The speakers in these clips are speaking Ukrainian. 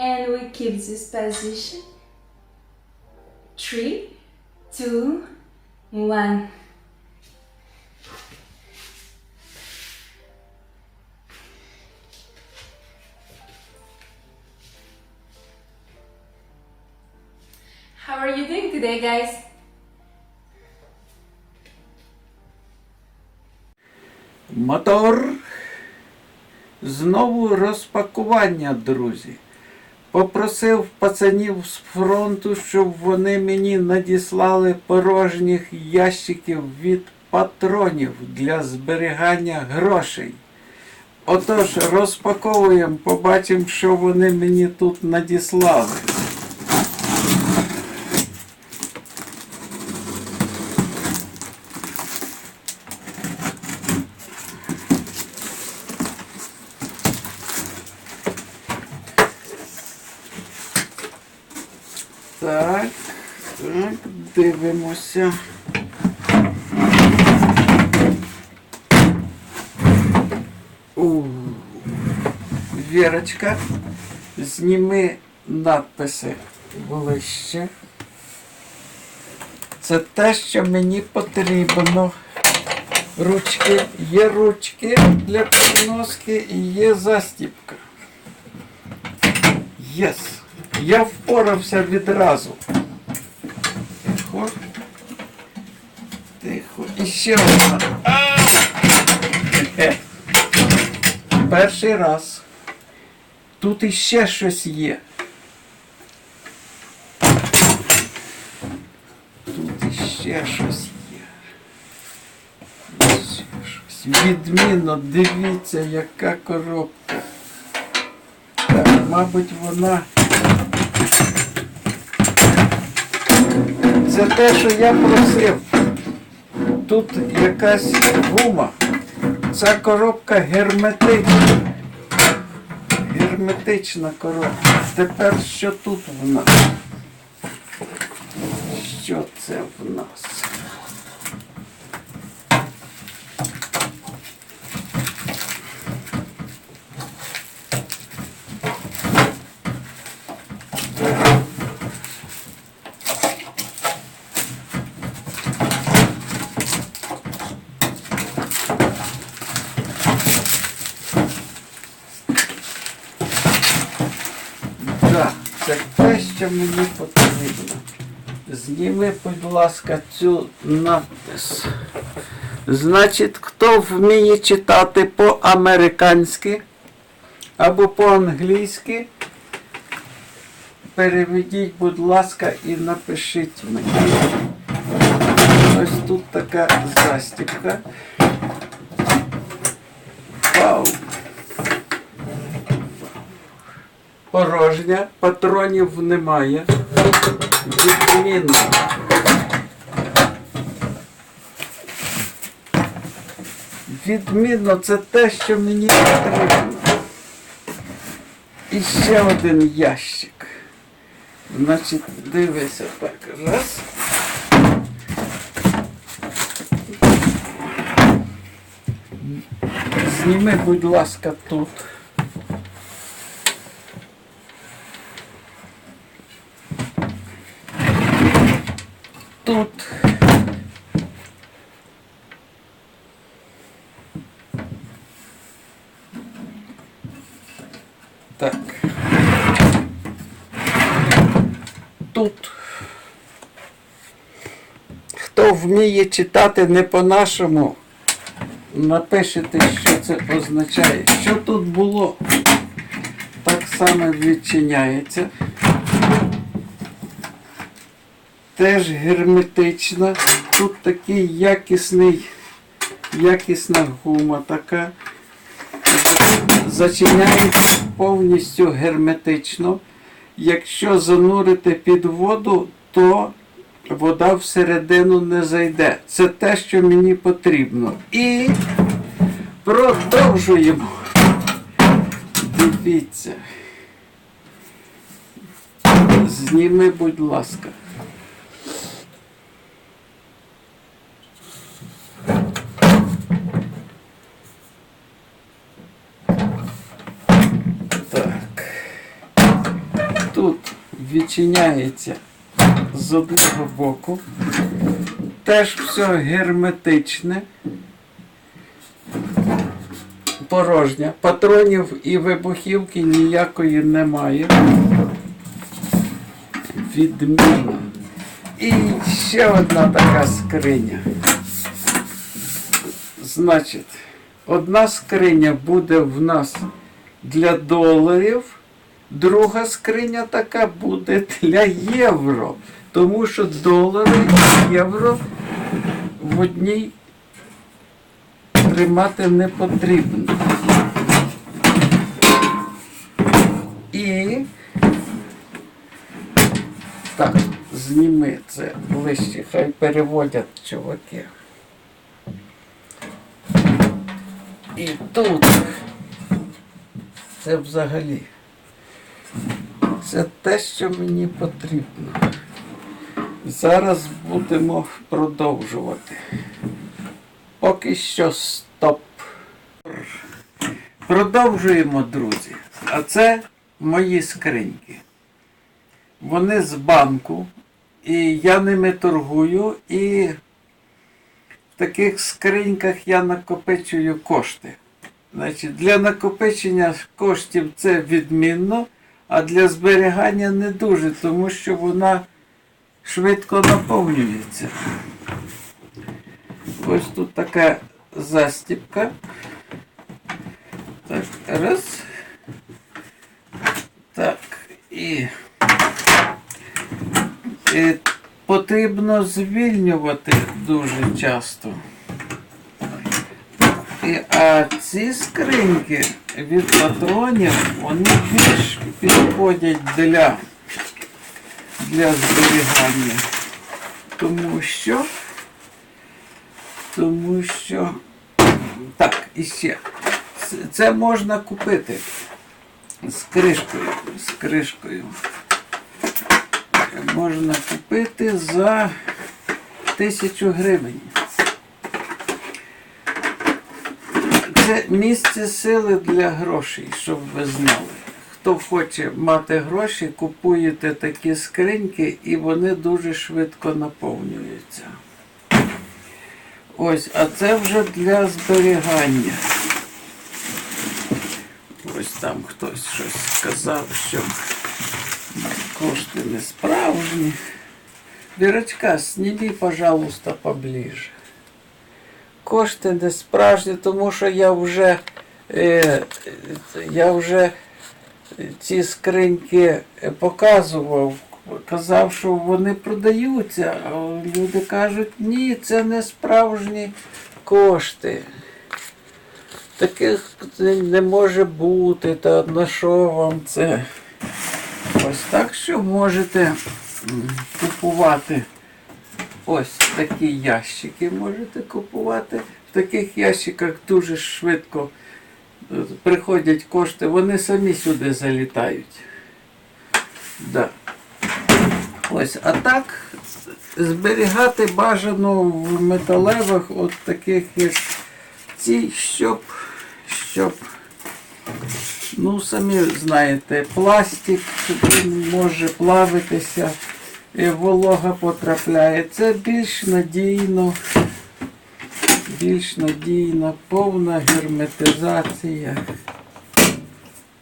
And we keep this position. Three, two, one. How are you doing today, guys? Мотор. Знову розпакування, друзі. Попросив пацанів з фронту, щоб вони мені надіслали порожніх ящиків від патронів для зберігання грошей. Отож, розпаковуємо, побачимо, що вони мені тут надіслали. Так, так, дивимося. У, Вірочка, зніми надписи ближче. Це те, що мені потрібно. Ручки, є ручки для переноски і є застіпка. Єс. Я впорався відразу. Тихо. Тихо. І ще одна. Перший раз. Тут іще щось є. Тут іще щось є. Іще щось. Відмінно, дивіться, яка коробка. Так, мабуть, вона. Це те, що я просив. Тут якась гума. Ця коробка герметична. Герметична коробка. Тепер що тут в нас? Що це в нас? Так, це те, що мені потрібно. Зніми, будь ласка, цю надпис. Значить, хто вміє читати по-американськи або по-англійськи, переведіть, будь ласка, і напишіть мені. Ось тут така застібка. Вау! Порожня, патронів немає. Відмінно. Відмінно, це те, що мені потрібно. І ще один ящик. Значить, дивися так. Раз. Зніми, будь ласка, тут. Так. Тут. Хто вміє читати не по-нашому, напишете, що це означає. Що тут було, так само відчиняється. теж герметична. Тут такий якісний, якісна гума така. Зачиняється повністю герметично. Якщо занурити під воду, то вода всередину не зайде. Це те, що мені потрібно. І продовжуємо. Дивіться. Зніми, будь ласка. Так. Тут відчиняється з одного боку. Теж все герметичне. Порожня. Патронів і вибухівки ніякої немає. Відмінно. І ще одна така скриня. Значить, одна скриня буде в нас для доларів, друга скриня така буде для євро. Тому що долари і євро в одній тримати не потрібно. І так, зніми це ближче, хай переводять чуваки. І тут це взагалі. Це те, що мені потрібно. Зараз будемо продовжувати. Поки що стоп. Продовжуємо, друзі. А це мої скриньки. Вони з банку, і я ними торгую, і в таких скриньках я накопичую кошти. Значить, для накопичення коштів це відмінно, а для зберігання не дуже, тому що вона швидко наповнюється. Ось тут така застіпка. Так, раз. Так, і, і потрібно звільнювати дуже часто. І, а ці скриньки від патронів, вони більш підходять для, для зберігання. Тому що, тому що, так, і ще. Це- можна купити з кришкою. З кришкою. Можна купити за тисячу гривень. Це місце сили для грошей, щоб ви знали. Хто хоче мати гроші, купуєте такі скриньки і вони дуже швидко наповнюються. Ось, а це вже для зберігання. Ось там хтось щось сказав, що кошти не справжні. Вірочка, снімі, пожалуйста, поближе. Кошти не справжні, тому що я вже, е, я вже ці скриньки показував, казав, що вони продаються, а люди кажуть, ні, це не справжні кошти. Таких не може бути, та на що вам це? Ось так що можете купувати. Ось такі ящики можете купувати. В таких ящиках дуже швидко е, приходять кошти, вони самі сюди залітають. Да. Ось, а так зберігати бажано в металевих, от таких як ці, щоб, щоб, ну самі знаєте, пластик він може плавитися, волога потрапляє. Це більш надійно, більш надійно, повна герметизація.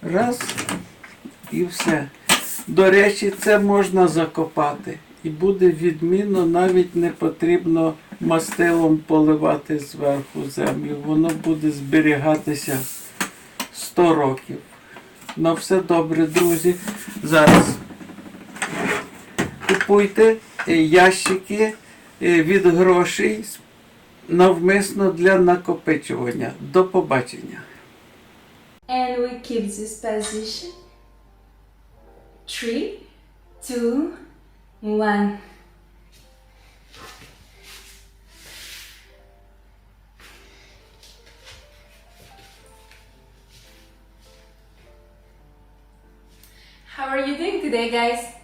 Раз і все. До речі, це можна закопати. І буде відмінно, навіть не потрібно мастилом поливати зверху землю. Воно буде зберігатися 100 років. На все добре, друзі. Зараз купуйте е, ящики е, від грошей навмисно для накопичування. До побачення. And we keep this position. Three, two, one. How are you doing today, guys?